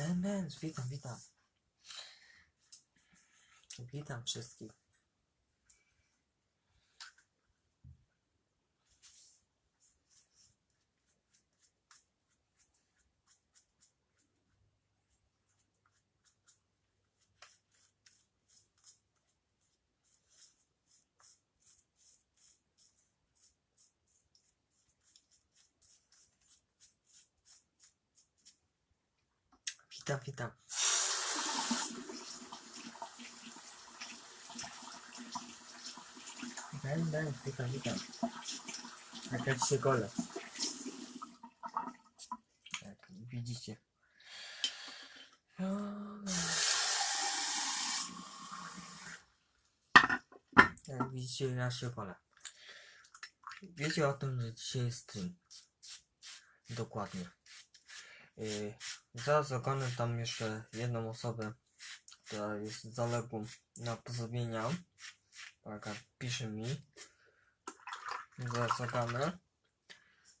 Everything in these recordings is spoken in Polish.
Ben, ben, witam, witam. Witam wszystkich. Witam, witam. Ben, ben, witam, witam. Jak ja się golę. Jak widzicie. Jak widzicie, ja się golę. Wiecie o tym, że dzisiaj jest stream. Dokładnie. Yy, zaraz ogarnę tam jeszcze jedną osobę, która jest zaległą na pozdrowienia. Taka pisze mi. Zaraz ogarnę.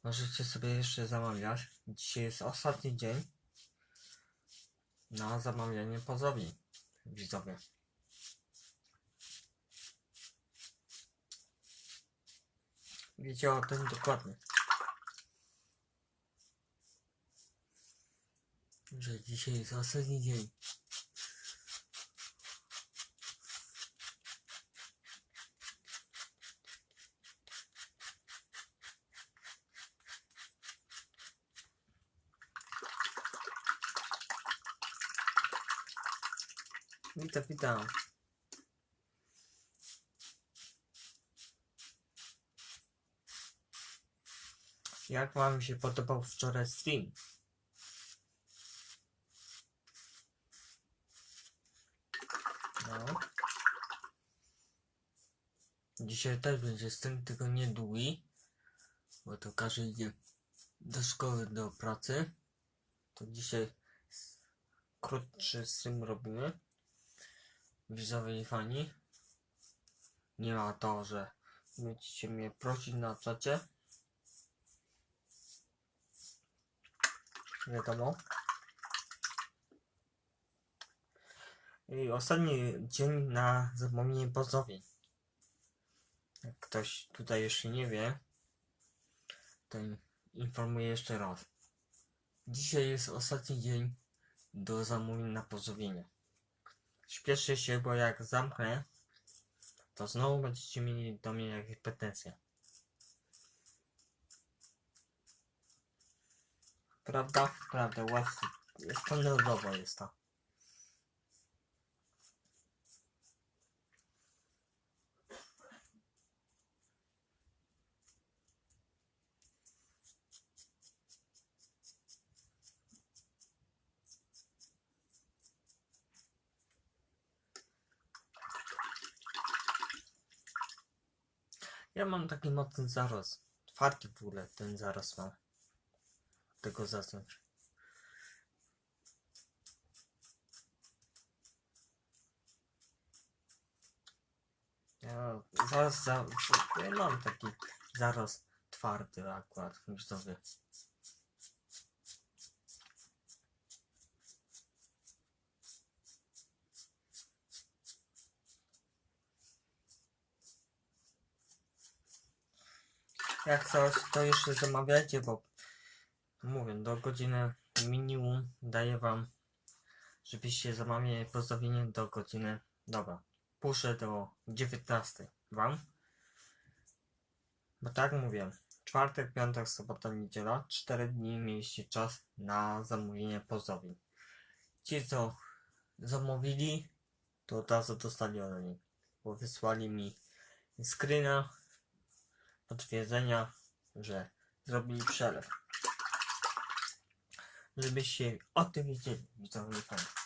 Możecie sobie jeszcze zamawiać. Dzisiaj jest ostatni dzień na zamawianie pozdrowień. Widzowie. Wiecie o tym dokładnie. Że dzisiaj jest ostatni dzień. Witam, witam. Jak wam się podobał wczoraj stream? No. Dzisiaj też będzie stream, tylko nie długi, bo to każdy idzie do szkoły, do pracy. To dzisiaj krótszy stream robimy. Widzowie i fani. Nie ma to, że będziecie mnie prosić na czacie. Wiadomo. I ostatni dzień na zapomnienie pozdrowień. Jak ktoś tutaj jeszcze nie wie, to informuję jeszcze raz. Dzisiaj jest ostatni dzień do zamówień na pozdrowienia. Śpieszę się, bo jak zamknę, to znowu będziecie mieli do mnie jakieś pretensje. Prawda? Prawda, to nerwowo jest to. Ja mam taki mocny zarost. Twardy w ogóle ten zarost mam. Tego zacząć. Ja zaraz za, ja mam taki zarost twardy akurat widzowie. Jak coś, to jeszcze zamawiajcie, bo mówię, do godziny minimum daję wam, żebyście zamawiali pozdrowienie do godziny, dobra, puszę do 19 wam. Bo tak mówię, czwartek, piątek, sobota, niedziela, 4 dni mieliście czas na zamówienie pozdrowień. Ci co zamówili, to od razu dostali ode mnie, bo wysłali mi screena potwierdzenia, że zrobili przelew. Żebyście o tym wiedzieli, widzowie fani. O,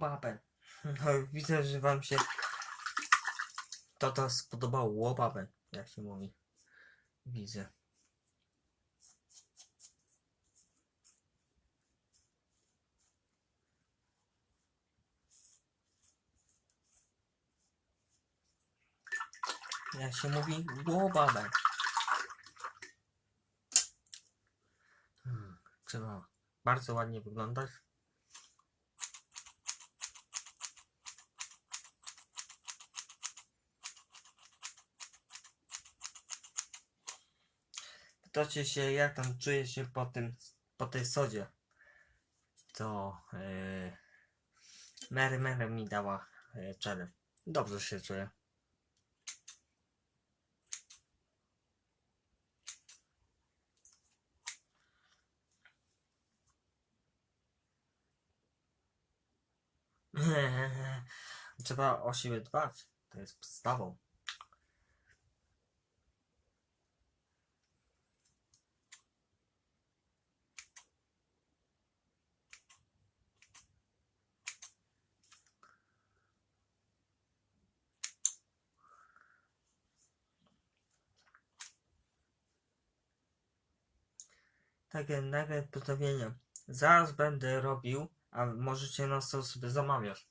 babę. No, widzę, że wam się to to spodobało łopawę, jak się mówi. Widzę. Jak się mówi, łopawę. Hmm, trzeba bardzo ładnie wyglądać. Pytacie się, jak tam czuję się po tym, po tej sodzie. To yy, Mary Mary mi dała yy, czele. Dobrze się czuję. Trzeba o siebie dbać. To jest podstawą. Takie nagle postawienie. Zaraz będę robił, a możecie nas to sobie zamawiać.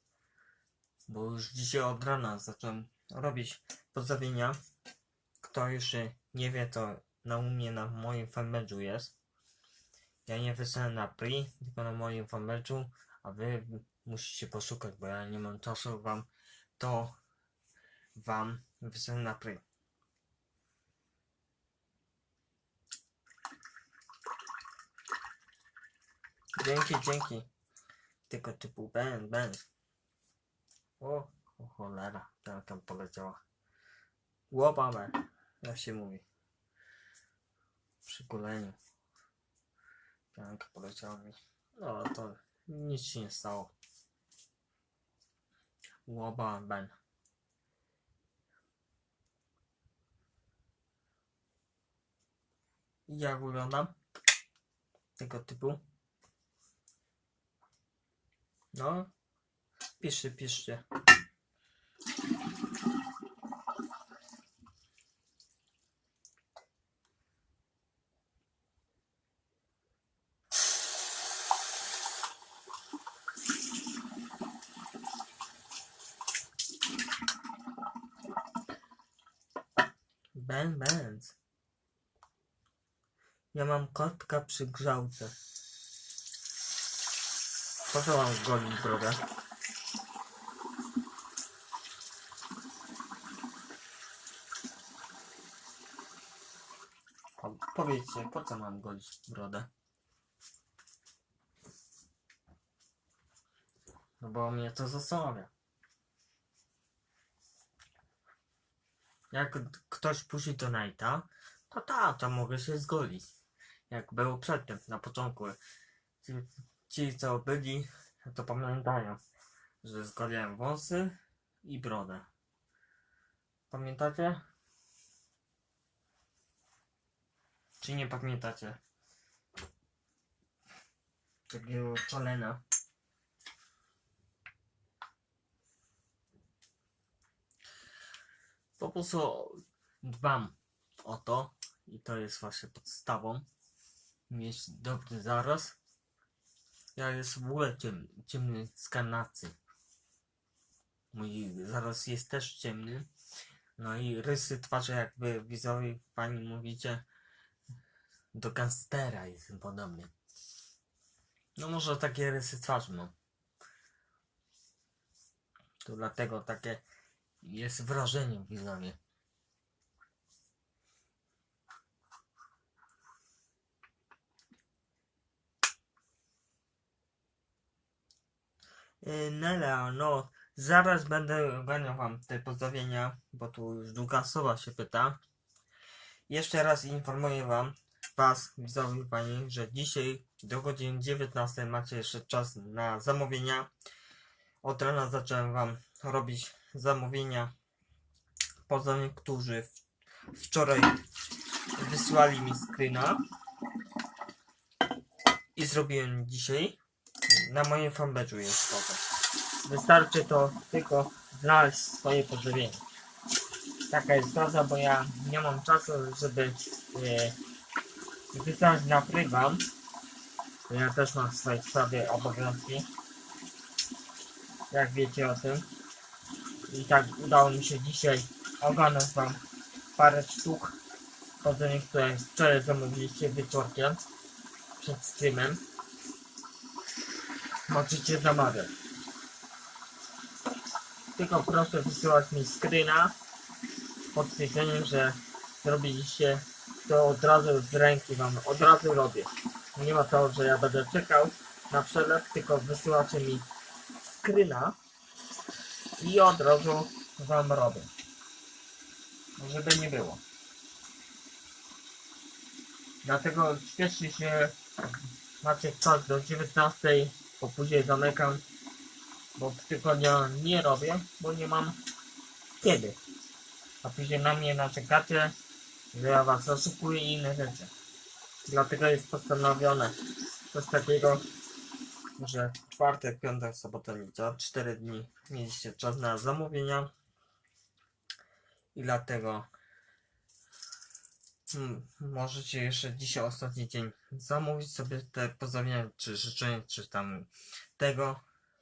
Bo już dzisiaj od rana zacząłem robić postawienia. Kto jeszcze nie wie, to na u mnie na moim fanpage'u jest. Ja nie wysyłam na Pri, tylko na moim fanpage'u, a wy musicie poszukać, bo ja nie mam czasu wam to wam wysyłam na Pri. Dzięki, dzięki. Tylko typu ben, ben. O, o cholera, tam, poleciała. Łopamę, jak się mówi. Przy kuleniu. Pianka poleciała mi. No to nic się nie stało. Łoba ben. Jak wyglądam? Tego typu. No, piszcie, piszcie. Ben, Benz. Ja mam kotka przy grzałce. Po co mam golić brodę? Po, powiedzcie, po co mam golić brodę? No bo mnie to zastanawia. Jak ktoś puści do Nighta, to ta, to mogę się zgolić. Jak było przedtem, na początku. Ci, co byli, to pamiętają, że zgoliłem włosy i brodę. Pamiętacie? Czy nie pamiętacie? Takiego chalena. Po prostu dbam o to i to jest właśnie podstawą. Mieć dobry zaraz. Ja jest w ogóle ciem, ciemny z kanacy. Mój zaraz jest też ciemny. No i rysy twarzy jakby widzowie pani mówicie do gangstera jest podobny. No może takie rysy twarzy mam. To dlatego takie jest wrażenie widzowie. Nela, no zaraz będę ogarniał wam te pozdrowienia, bo tu już druga osoba się pyta. Jeszcze raz informuję wam, was, widzowie pani, że dzisiaj do godziny 19 macie jeszcze czas na zamówienia. Od rana zacząłem wam robić zamówienia. Poza którzy wczoraj wysłali mi screena i zrobiłem dzisiaj. Na moim fanpage'u jest foto. Wystarczy to tylko znaleźć swoje pozdrowienie. taka jest prawda, bo ja nie mam czasu, żeby e, na prywam. Ja też mam swoje sprawy, obowiązki. Jak wiecie o tym. I tak udało mi się dzisiaj ogarnąć wam parę sztuk chodzenie, które wczoraj zamówiliście wieczorkiem przed streamem. Możecie zamawiać. Tylko proszę wysyłać mi screena z potwierdzeniem, że zrobiliście to od razu z ręki wam, od razu robię. Nie ma to, że ja będę czekał na przelew, tylko wysyłacie mi screena i od razu wam robię. Żeby nie było. Dlatego śpieszcie się, macie czas do 19, bo później zamykam, bo w tygodniu nie robię, bo nie mam kiedy. A później na mnie naczekacie, że ja was oszukuję i inne rzeczy. Dlatego jest postanowione coś takiego, że czwartek, piątek, sobota, niedziela, 4 dni mieliście czas na zamówienia i dlatego mm, możecie jeszcze dzisiaj ostatni dzień zamówić sobie te pozdrowienia, czy życzenia, czy tam tego,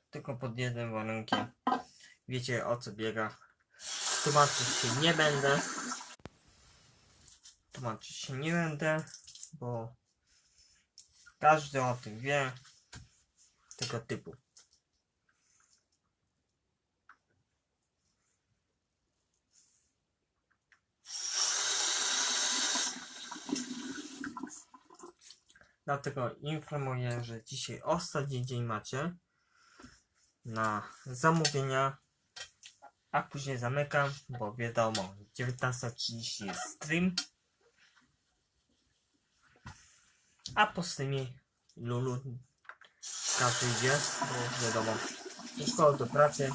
tylko pod jednym warunkiem. Wiecie o co biega. Tłumaczyć się nie będę. Tłumaczyć się nie będę, bo każdy o tym wie. Tego typu. Dlatego informuję, że dzisiaj ostatni dzień macie na zamówienia, a później zamykam, bo wiadomo, 19.30 jest stream. A po streamie Lulu każdy idzie, bo wiadomo, do szkoły, do pracy.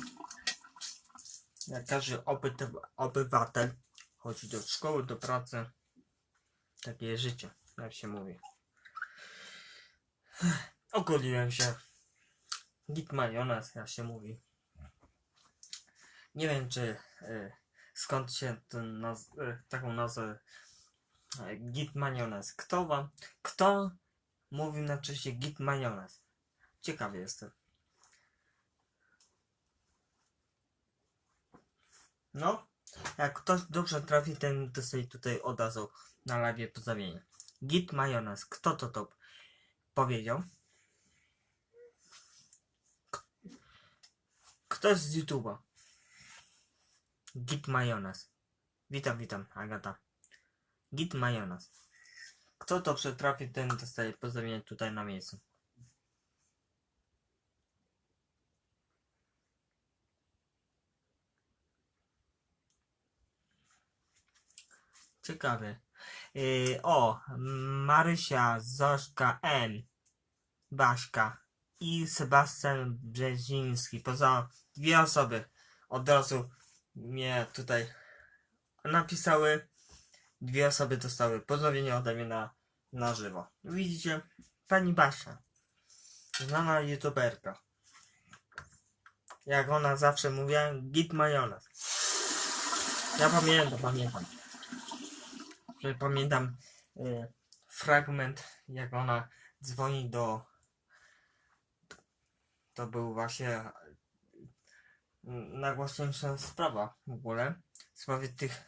Jak każdy obywatel chodzi do szkoły, do pracy. Takie życie, jak się mówi. Ogoliłem się. Git majonez, jak się mówi. Nie wiem, czy y, skąd się ten naz y, taką nazwę y, git majonez. Kto wam, kto mówił na cześć git majonez? Ciekawy jestem. No, jak ktoś dobrze trafi, ten sobie tutaj od razu na live pozdrowienie. Git majonez. Kto to to powiedział? Ktoś z YouTube'a. Git majonez. Witam, witam, Agata. Git majonez. Kto to przetrafi, ten dostaje pozdrowienie tutaj na miejscu. Ciekawe. Yy, o, Marysia, Zośka M, Baśka i Sebastian Brzeziński. Poza dwie osoby od razu mnie tutaj napisały. Dwie osoby dostały pozdrowienie ode mnie na, na żywo. Widzicie? Pani Basia. Znana youtuberka. Jak ona zawsze mówiła, git majonez. Ja pamiętam, pamiętam. Pamiętam y, fragment, jak ona dzwoni do. To był właśnie najgłośniejsza sprawa w ogóle. W sprawie tych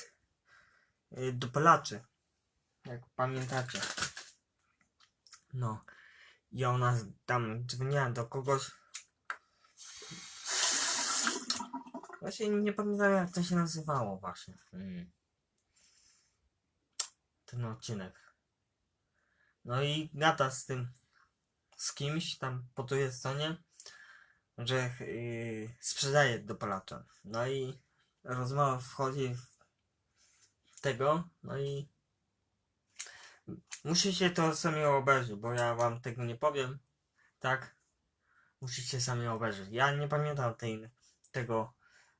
y, dopalaczy. Jak pamiętacie. No. I ona tam dzwoniła do kogoś. Właśnie nie pamiętam jak to się nazywało właśnie. Hmm. Ten odcinek. No i gada z tym z kimś tam po drugiej stronie, że yy, sprzedaje dopalacza. No i rozmowa wchodzi w tego, no i musicie to sami obejrzeć, bo ja wam tego nie powiem, tak? Musicie sami obejrzeć. Ja nie pamiętam tej, tego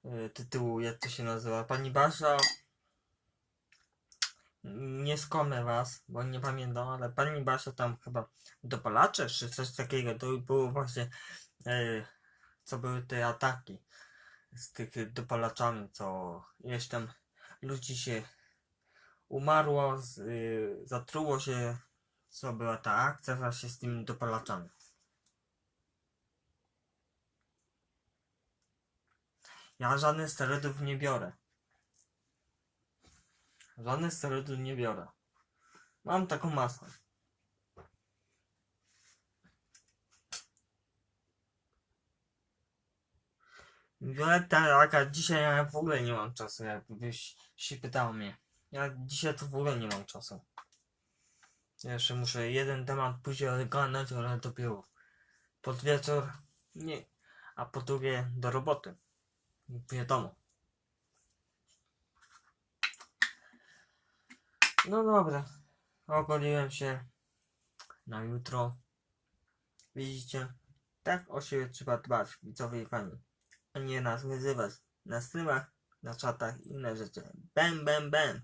y, tytułu, jak to się nazywa. Pani Basia, nie skłamę was, bo nie pamiętam, ale pani Basia tam chyba dopalacze, czy coś takiego, to było właśnie, y, co były te ataki z tych dopalaczami, co jeś tam ludzi się umarło, z, y, zatruło się, co była ta akcja właśnie z tymi dopalaczami. Ja żadnych sterydów nie biorę. Żadnych sterydów nie biorę. Mam taką masę. Violetta, Aga, dzisiaj ja w ogóle nie mam czasu, jakbyś się pytał mnie. Ja dzisiaj to w ogóle nie mam czasu. Jeszcze muszę jeden temat później ogarnąć, ale dopiero pod wieczór. Nie. A po drugie do roboty. Wiadomo. No dobra. Ogoliłem się na jutro. Widzicie? Tak o siebie trzeba dbać, widzowie i fani. Nie nas wyzywać na streamach, na czatach i inne rzeczy. Bam, bam, bam.